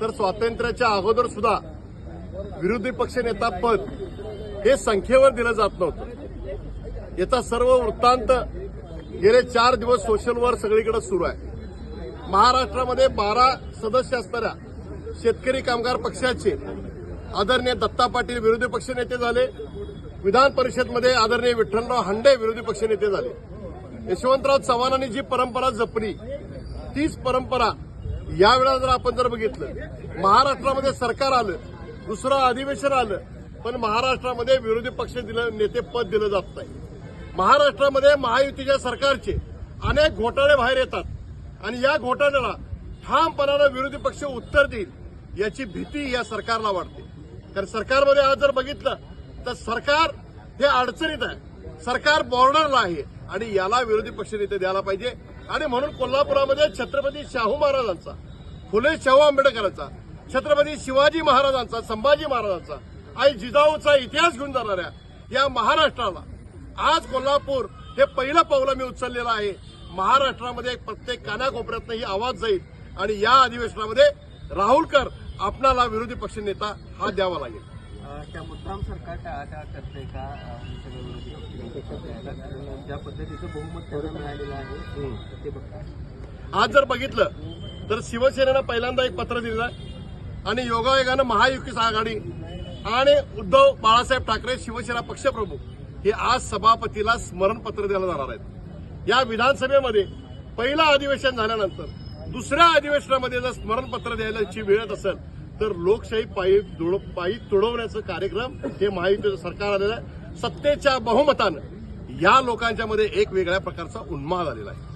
तर स्वातंत्र्याच्या अगोदर सुद्धा विरोधी पक्ष नेता पद हे संख्येवर दिलं जात नव्हतं. याचा सर्व वृत्तांत गेले चार दिवस सोशलवर सगळीकडे सुरू आहे. महाराष्ट्रामध्ये बारा सदस्य असणाऱ्या शेतकरी कामगार पक्षाचे आदरणीय दत्ता पाटील विरोधी पक्षनेते झाले. विधान परिषदमध्ये आदरणीय विठ्ठलराव हांडे विरोधी पक्षनेते झाले. यशवंतराव चव्हाणांनी जी परंपरा जपली तीच परंपरा यावेळेला जर आपण जर बघितलं महाराष्ट्रामध्ये सरकार आलं दुसरं अधिवेशन आलं पण महाराष्ट्रामध्ये विरोधी पक्ष दिलं नेते पद दिलं जात नाही. महाराष्ट्रामध्ये महायुतीच्या सरकारचे अनेक घोटाळे बाहेर येतात. आणि या घोटाळ्याला ठामपणानं विरोधी पक्ष उत्तर देईल याची भीती या सरकारला वाटते. कारण सरकारमध्ये आज जर बघितलं तर सरकार हे अडचणीत आहे. सरकार बॉर्डरला आहे आणि याला विरोधी पक्षनेते द्यायला पाहिजे. आणि म्हणून कोल्हापुरामध्ये छत्रपती शाहू महाराजांचा फुले शाहू आंबेडकरांचा छत्रपती शिवाजी महाराजांचा संभाजी महाराजांचा आणि जिजाऊचा इतिहास घेऊन जाणाऱ्या या महाराष्ट्राला आज कोल्हापूर हे पहिलं पावलं मी उचललेलं आहे. महाराष्ट्रामध्ये प्रत्येक कानाकोपऱ्यातनं ही आवाज जाईल आणि या अधिवेशनामध्ये राहुलकर आपणाला विरोधी पक्ष नेता हा द्यावा लागेल. त्या मुद्दाम सरकार करते का? अ, सगळं विरोधी पक्ष द्यायला? कारण ज्या पद्धतीचं बहुमत त्यांना मिळालेलं आहे ते बघता. आज जर बघितलं तर शिवसेनेनं पहिल्यांदा एक पत्र दिलं आहे आणि योगायोगानं महायुतीच आघाडी आणि उद्धव बाळासाहेब ठाकरे शिवसेना पक्षप्रमुख हे आज सभापतीला स्मरणपत्र द्यायला जाणार आहेत. या विधानसभेमध्ये पहिलं अधिवेशन झाल्यानंतर दुसऱ्या अधिवेशनामध्ये जर स्मरणपत्र द्यायची वेळ येत असेल तर लोकशाही पायी पायी तुडवण्याचं कार्यक्रम हे महायुतीचं सरकार आलेलं आहे. सत्तेच्या बहुमतानं या लोकांच्या मध्ये एक वेगळ्या प्रकारचा उन्माद आलेला आहे.